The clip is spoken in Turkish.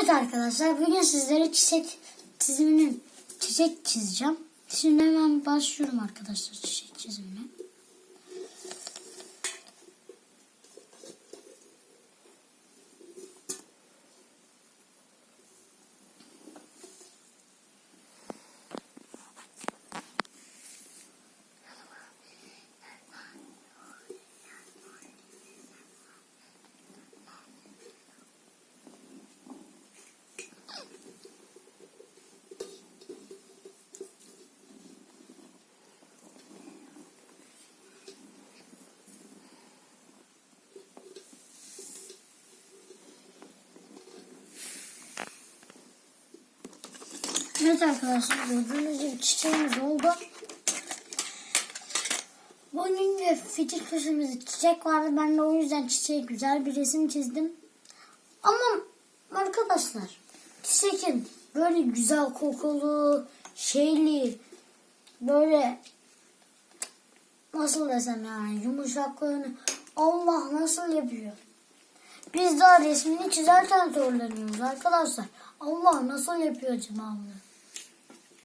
Evet arkadaşlar bugün sizlere çiçek çizimini çiçek çizeceğim. Şimdi hemen başlıyorum arkadaşlar çiçek çizimine. Evet arkadaşlar gördüğünüz gibi çiçeğimiz oldu. Bugün de fitil köşemizde çiçek vardı. Ben de o yüzden çiçeğe güzel bir resim çizdim. Ama arkadaşlar çiçeğin böyle güzel kokulu, şeyli, böyle nasıl desem yani yumuşaklığını Allah nasıl yapıyor? Biz daha resmini çizerken zorlanıyoruz arkadaşlar. Allah nasıl yapıyor acaba bunu?